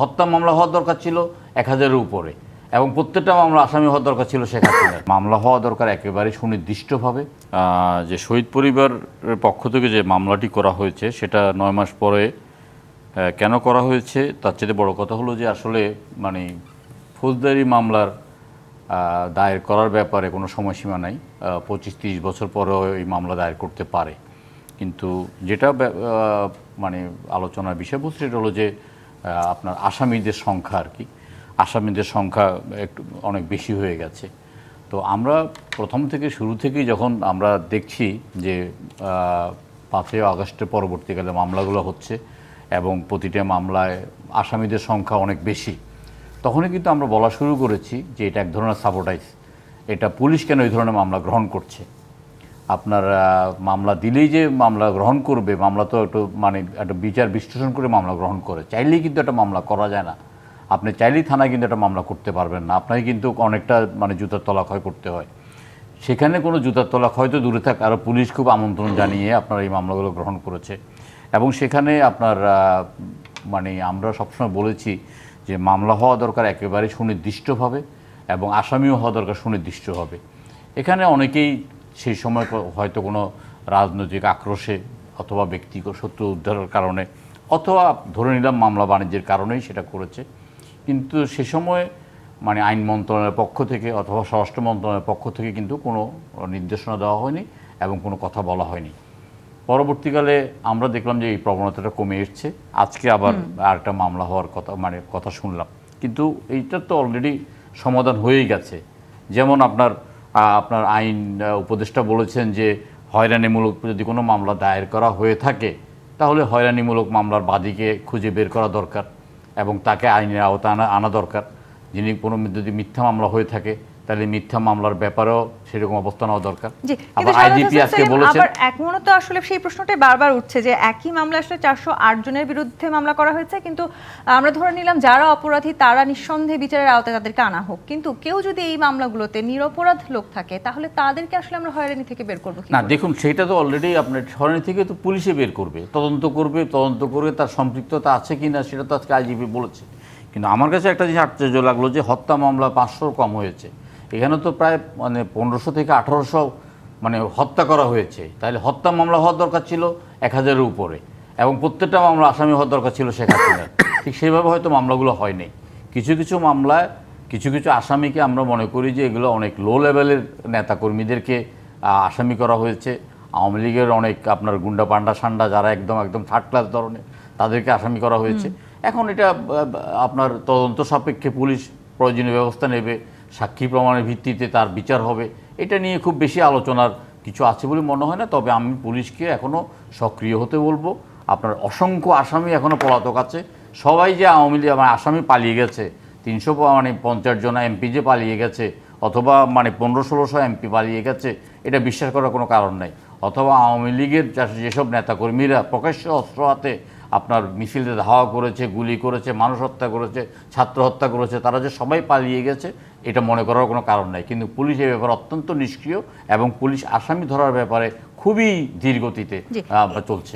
হত্যা মামলা হওয়ার দরকার ছিল এক হাজারের উপরে এবং প্রত্যেকটা মামলা আসামি হওয়ার দরকার ছিল শেখ মামলা হওয়া দরকার একেবারে সুনির্দিষ্টভাবে। যে শহীদ পরিবারের পক্ষ থেকে যে মামলাটি করা হয়েছে, সেটা নয় মাস পরে কেন করা হয়েছে, তার চেয়ে বড় কথা হলো যে আসলে মানে ফৌজদারি মামলার দায়ের করার ব্যাপারে কোনো সময়সীমা নাই। পঁচিশ, তিরিশ বছর পরেও এই মামলা দায়ের করতে পারে। কিন্তু যেটা মানে আলোচনার বিষয়বস্তু সেটা হলো যে আপনার আসামিদের সংখ্যা আর কি। আসামিদের সংখ্যা একটু অনেক বেশি হয়ে গেছে। তো আমরা প্রথম থেকে শুরু থেকেই যখন আমরা দেখছি যে পাঁচই আগস্টের পরবর্তীকালে মামলাগুলো হচ্ছে এবং প্রতিটা মামলায় আসামিদের সংখ্যা অনেক বেশি, তখনই কিন্তু আমরা বলা শুরু করেছি যে এটা এক ধরনের সাপোর্টাইজ, এটা পুলিশ কেন এই ধরনের মামলা গ্রহণ করছে? আপনার মামলা দিলেই যে মামলা গ্রহণ করবে, মামলা তো একটু মানে একটা বিচার বিশ্লেষণ করে মামলা গ্রহণ করে। চাইলেই কিন্তু একটা মামলা করা যায় না। আপনি চাইলেই থানায় কিন্তু একটা মামলা করতে পারবেন না। আপনাকে কিন্তু অনেকটা মানে জুতার তলা ক্ষয় করতে হয়। সেখানে কোনো জুতার তলা হয়তো দূরে থাক আরও পুলিশ খুব আমন্ত্রণ জানিয়ে আপনার এই মামলাগুলো গ্রহণ করেছে। এবং সেখানে আপনার মানে আমরা সবসময় বলেছি যে মামলা হওয়া দরকার একেবারে সুনির্দিষ্টভাবে এবং আসামিও হওয়া দরকার সুনির্দিষ্টভাবে। এখানে অনেকেই সেই সময় হয়তো কোনো রাজনৈতিক আক্রোশে অথবা ব্যক্তিগত শত্রু উদ্ধারের কারণে অথবা ধরে নিলাম মামলা বাণিজ্যের কারণেই সেটা করেছে। কিন্তু সে সময় মানে আইন মন্ত্রণালয়ের পক্ষ থেকে অথবা স্বরাষ্ট্র মন্ত্রণালয়ের পক্ষ থেকে কিন্তু কোনো নির্দেশনা দেওয়া হয়নি এবং কোনো কথা বলা হয়নি। পরবর্তীকালে আমরা দেখলাম যে এই প্রবণতাটা কমে এসছে। আজকে আবার আরেকটা মামলা হওয়ার কথা মানে কথা শুনলাম। কিন্তু এইটার তো অলরেডি সমাধান হয়েই গেছে। যেমন আপনার আপনার আইন উপদেষ্টা বলেছেন যে হয়রানিমূলক যদি কোনো মামলা দায়ের করা হয়ে থাকে, তাহলে হয়রানিমূলক মামলার বাদীকে খুঁজে বের করা দরকার এবং তাকে আইনের আওতায় আনা আনা দরকার। যিনি কোনো যদি মিথ্যা মামলা হয়ে থাকে তাহলে মিথ্যা মামলার ব্যাপারেও সেরকম অবস্থা নেওয়া দরকার। আবার আইজিপি আজকে বলেছেন আবার এখনও তো আসলে সেই প্রশ্নটাই বারবার উঠছে যে একই মামলা আসলে চারশো আট জনের বিরুদ্ধে মামলা করা হয়েছে কিন্তু আমরা ধরে নিলাম যারা অপরাধী তারা নিঃসন্দেহে বিচারের আওতায় তাদেরকে আনা হোক। কিন্তু কেউ যদি এই মামলাগুলোতে নিরপরাধ লোক থাকে তাহলে তাদেরকে আসলে আমরা হয়রানি থেকে বের করব না দেখুন সেটা তো অলরেডি আপনার সরণি থেকে তো পুলিশে বের করবে তদন্ত করবে তদন্ত করে তার সম্পৃক্ততা আছে কি না সেটা তো আজকে আইজিপি বলেছে। কিন্তু আমার কাছে একটা জিনিস আশ্চর্য লাগল যে হত্যা মামলা পাঁচশোর কম হয়েছে। এখানে তো প্রায় মানে পনেরোশো থেকে আঠারোশো মানে হত্যা করা হয়েছে। তাহলে হত্যা মামলা হওয়ার দরকার ছিল এক হাজারের উপরে এবং প্রত্যেকটা মামলা আসামি হওয়ার দরকার ছিল শেখ হাসিনার। ঠিক সেইভাবে হয়তো মামলাগুলো হয়নি। কিছু কিছু মামলায় কিছু কিছু আসামিকে আমরা মনে করি যে এগুলো অনেক লো লেভেলের নেতাকর্মীদেরকে আসামি করা হয়েছে। আওয়ামী লীগের অনেক আপনার গুন্ডা পান্ডা সান্ডা যারা একদম একদম থার্ড ক্লাস ধরনের তাদেরকে আসামি করা হয়েছে। এখন এটা আপনার তদন্ত সাপেক্ষে পুলিশ প্রয়োজনীয় ব্যবস্থা নেবে। সাক্ষী প্রমাণের ভিত্তিতে তার বিচার হবে, এটা নিয়ে খুব বেশি আলোচনার কিছু আছে বলে মনে হয় না, তবে আমি পুলিশকে এখনও সক্রিয় হতে বলব। আপনার অসংখ্য আসামি এখনও পলাতক আছে। সবাই যে আওয়ামী লীগ মানে আসামি পালিয়ে গেছে, তিনশো মানে পঞ্চাশ জন এমপি যে পালিয়ে গেছে, অথবা মানে পনেরো ষোলোশো এমপি পালিয়ে গেছে, এটা বিশ্বাস করার কোনো কারণ নাই। অথবা আওয়ামী লীগের যেসব নেতাকর্মীরা প্রকাশ্য অস্ত্র হাতে আপনার মিছিলতে ধাওয়া করেছে, গুলি করেছে, মানুষ হত্যা করেছে, ছাত্র হত্যা করেছে, তারা যে সবাই পালিয়ে গেছে এটা মনে করার কোনো কারণ নাই। কিন্তু পুলিশ এই ব্যাপারে অত্যন্ত নিষ্ক্রিয় এবং পুলিশ আসামি ধরার ব্যাপারে খুবই ধীর গতিতে চলছে।